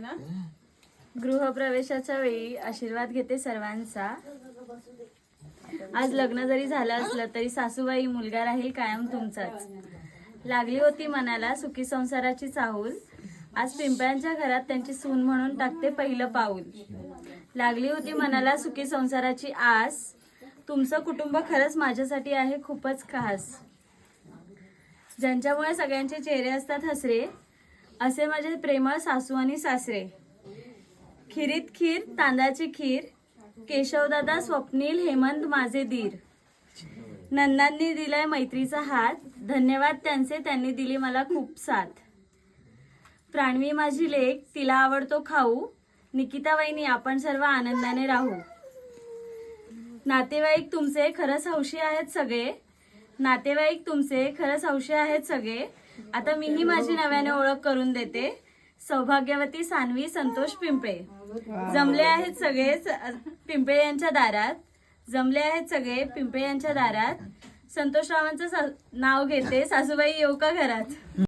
ना? गृहप्रवेशाच्या वेळी आशीर्वाद घेते सर्वांचा. आज लग्न जरी झालं असलं तरी सासूबाई मुलगा राहील कायम तुमचाच. लागली होती मनाला सुखी संसाराची चाहूल. आज पिंपळांच्या घरात त्यांची सून म्हणून टाकते पहिलं पाऊल. लागली होती मनाला सुखी संसाराची आस. तुमचं कुटुंब खरंच माझ्यासाठी आहे खूपच खास. ज्यांच्यामुळे सगळ्यांचे चेहरे असतात हसरे असे माझे प्रेमळ सासू आणि सासरे. खिरीत खीर तांदळाची खीर केशवदादा स्वप्नील हेमंत माझे दीर. नंदांनी दिलाय मैत्रीचा हात. धन्यवाद त्यांचे त्यांनी दिली मला खूप साथ. प्राणवी माझी लेख तिला आवडतो खाऊ. निकिता वहिनी आपण सर्व आनंदाने राहू. नातेवाईक तुमचे खरंच हौशी आहेत सगळे. नातेवाईक तुमचे खरंच हौशी आहेत सगळे. आता मीही माझी नव्याने ओळख करून देते. सौभाग्यवती सानवी संतोष पिंपळे. जमले आहेत सगळे पिंपळे यांच्या दारात. जमले आहेत सगळे पिंपळे यांच्या दारात. संतोषरावांचं नाव घेते सासूबाई येऊ का घरात?